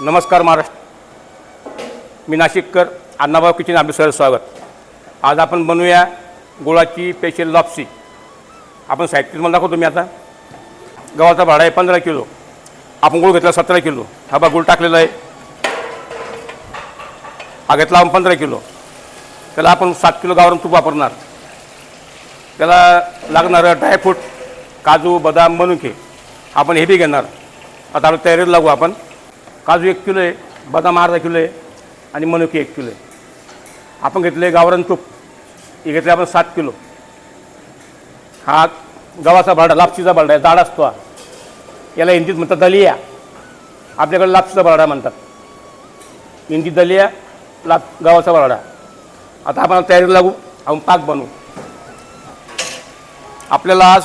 नमस्कार महाराष्ट्र. मी नाशिककर अण्णाभाऊ किचन आपले सर स्वागत. आज आपण बनवूया गुळाची स्पेशल लॉप्सी. आपण साहित्य मला दाखवतो मी आता. गव्हाचा भाडा आहे पंधरा किलो. आपण गुळ घेतला सतरा किलो. हा बा गुळ टाकलेला आहे. हा घेतला आपण पंधरा किलो. त्याला आपण सात किलो गावरून तूप वापरणार. त्याला लागणारं ड्रायफ्रूट काजू बदाम मनुके आपण हे बी घेणार. आता आपल्या तयारीला लागू आपण. काजू एक किलो आहे बदाम अर्धा किलो आहे आणि मनुके एक किलो आहे. आपण घेतले गावरान तूप. हे घेतले आपण सात किलो. हा गव्हाचा भाडा लापशीचा भाडा आहे जाड असतो हा. याला हिंदीत म्हणतात दलिया. आपल्याकडे लापचा बराडा म्हणतात. हिंदीत दलिया लाप गव्हाचा बराडा. आता आपण तयारीला लागू. आपण पाक बनवू. आपल्याला आज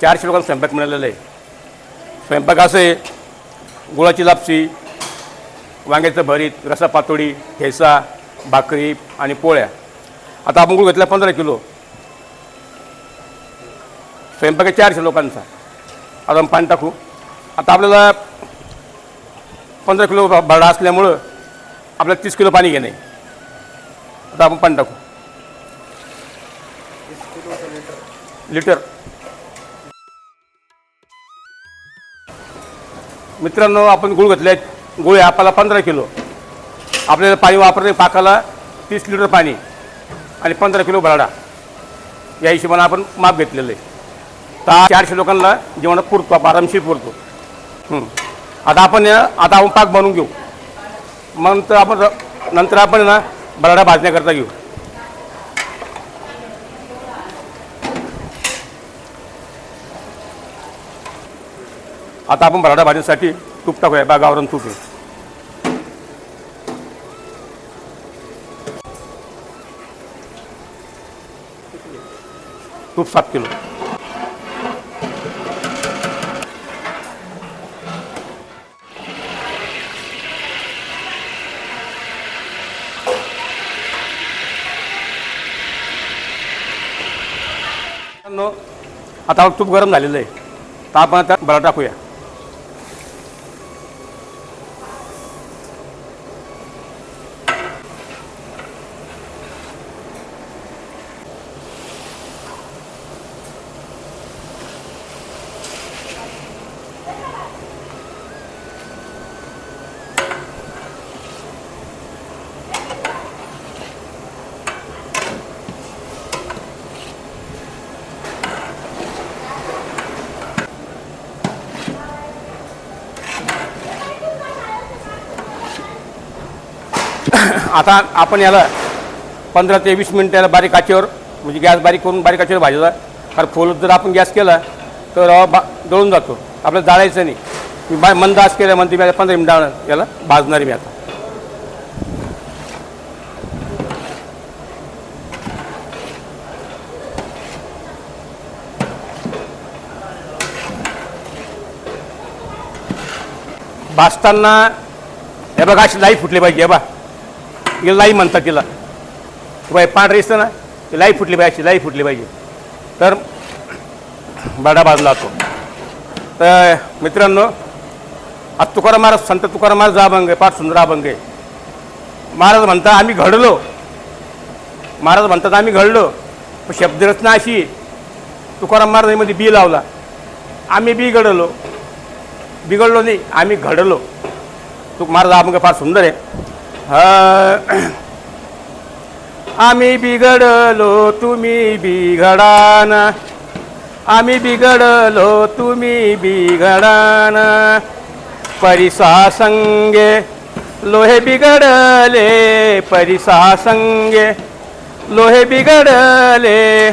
चारशे लोकांना स्वयंपाक मिळालेला आहे. स्वयंपाक असं आहे गुळाची लापशी वांग्याचं भरीत रसा पातोडी ठेसा भाकरी आणि पोळ्या. आता आपण गुळ घेतला पंधरा किलो. स्वयंपाक आहे चारशे लोकांचा. आता आपण पाणी टाकू. आता आपल्याला पंधरा किलो भरडा असल्यामुळं आपल्याला तीस किलो पाणी घेणे आता आपण पाणी टाकू. लिटर. मित्रांनो आपण गुळ घेतले आहेत. गुळ आपल्याला पंधरा किलो. आपल्याला पाणी वापरले पाकाला तीस लिटर पाणी आणि पंधरा किलो भराडा. या हिशोबाने आपण माप घेतलेलं आहे. तर चारशे लोकांना जेवण पुरतो आपण आरामशीर पुरतो. आता आपण आता आपण पाक बनवून घेऊ. मग तर आपण नंतर आपण ना बराडा भाजण्याकरता घेऊ आता आपण बराडा भाजण्यासाठी तूप टाकूया. बा गावरान तूप आहे. तूप सात किलो. मित्रांनो, आता आपलं तूप गरम झालेलं आहे. तर आपण आता बरा टाकूया. आता आपण याला पंधरा ते वीस मिनटं याला बारीक काचेवर म्हणजे गॅस बारीक करून बारीक काचेवर भाजायचा. कारण खोल जर आपण गॅस केला तर रवा बा दळून जातो. आपल्याला जाळायचं नाही. मी बाय मंद आच केलं म्हणते मी पंधरा मिनटं याला भाजणार मी आता. भाजताना हे बघा अशी लाई फुटली पाहिजे हे बा हिला लाई म्हणतात तिला. बाई पांढरी असतं ना ती लाई फुटली पाहिजे लाई फुटली पाहिजे. तर बडा बाजला तो तर मित्रांनो आज तुकाराम महाराज संत तुकाराम महाराज अभंग आहे फार सुंदर अभंग आहे. महाराज म्हणतात आम्ही घडलो. महाराज म्हणतात आम्ही घडलो. पण शब्दरचना अशी. तुकाराम महाराजांमध्ये बी लावला. आम्ही बी घडलो. बिघडलो नाही आम्ही घडलो. तू महाराज अभंग फार सुंदर आहे. आम्ही बिघडलो तुम्ही बिघडान. आम्ही बिघडलो तुम्ही बिघडान. परिसासंगे लोहे बिघडले परिसासंगे लोहे बिघडले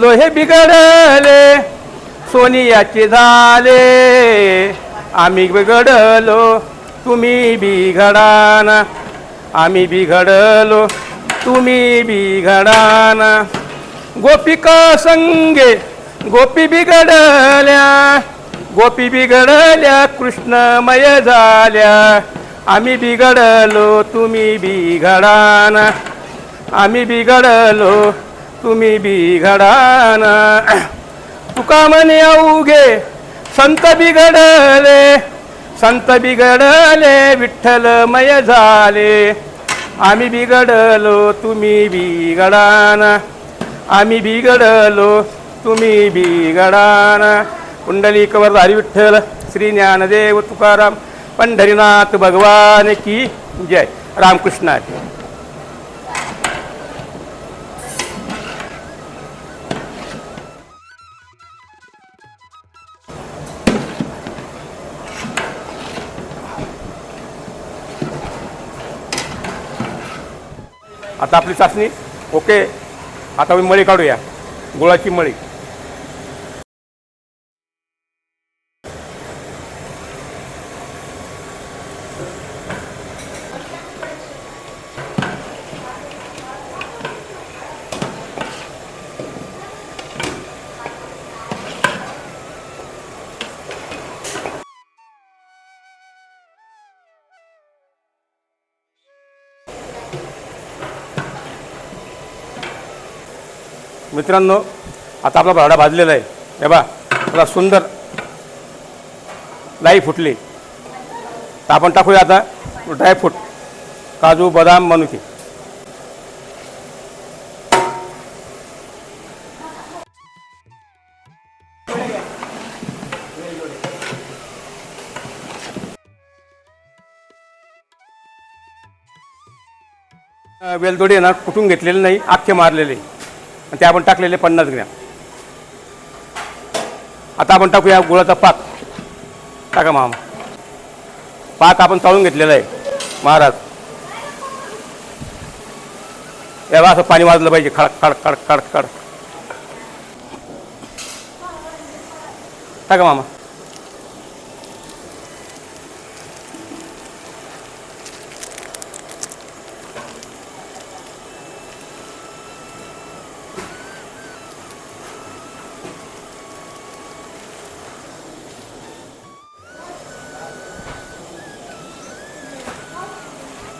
लोहे बिघडले सोनियाचे झाले. आम्ही बिघडलो तुम्ही बिघडाना. आम्ही बिघडलो तुम्ही बिघडाना. गोपिका संगे? गोपी बिघडल्या. गोपी बिघडल्या कृष्णमय झाल्या. आम्ही बिघडलो तुम्ही बिघडाना. आम्ही बिघडलो तुम्ही बिघडाना. तुका म्हणे अवघे संत बिघडले. संत बिघडले विठ्ठलमय झाले. आम्ही बिघडलो तुम्ही बिघडान. आम्ही बिघडलो तुम्ही बिघडान. कुंडलिक हरी विठ्ठल श्री ज्ञानदेव तुकाराम पंढरीनाथ भगवान की जय. रामकृष्ण. आता आपली चाचणी. ओके. आता मी मळी काढूया. गुळाची मळी. मित्रांनो आता आपला भाडा भाजलेला आहे. हे बा आपला सुंदर लाई फुटली. तर आपण टाकूया आता ड्रायफ्रूट काजू बदाम मनुके. वेलदोडी ना कुठून घेतलेले नाही आख्खे मारलेले. आणि ते आपण टाकलेले पन्नास ग्रॅम. आता आपण टाकूया गुळाचा पाक. टाका मामा. पाक आपण चाळून घेतलेला आहे महाराज. याला असं पाणी वाजलं पाहिजे. खडक खडक खडक खडक खडक. टाका मामा.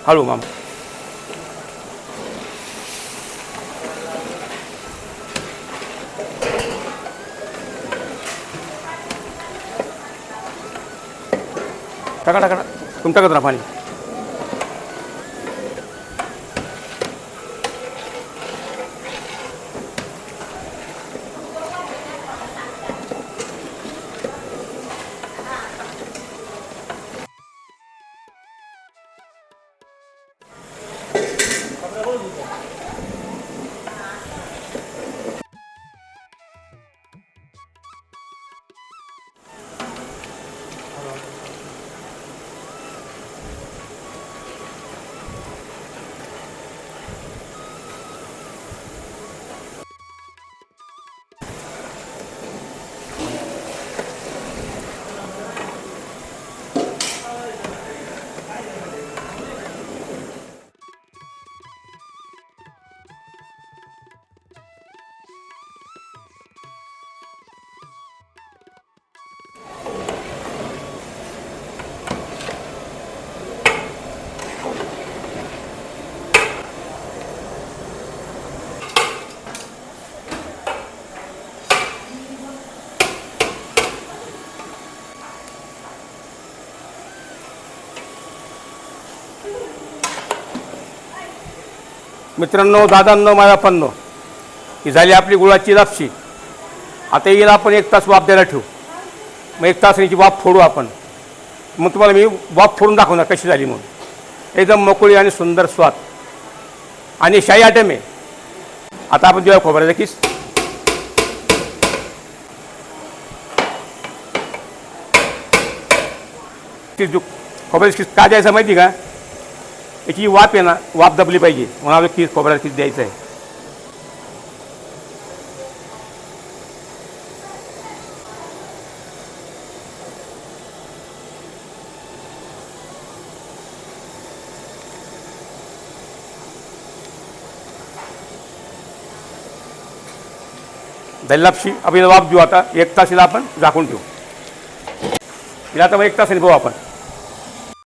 हळू मामा टाका टाका टाका. तुमच्याकडे राहा पाणी मित्रांनो दादांनो माझ्या पन्नो ही झाली आपली गुळाची लापशी आता येईल आपण एक तास वाफ द्यायला ठेवू. मग एक तास याची वाफ फोडू आपण. मग तुम्हाला मी वाफ फोडून दाखवणार कशी झाली म्हणून. एकदम मोकळी आणि सुंदर स्वाद. आणि शाही आयटम आहे. आता आपण देऊया खोबऱ्याचा किस. किस खोबऱ्याचा किस का द्यायचा माहिती का? याची वाप आहे ना वाफ दबली पाहिजे. म्हणून की खोबऱ्याला खोबऱ्याचा द्यायचं आहे. दल्लापशी आपल्याला वाप देऊ आता. एक तास हिला आपण झाकून ठेवू. तिला आता मग एक तासाने पाहू आपण.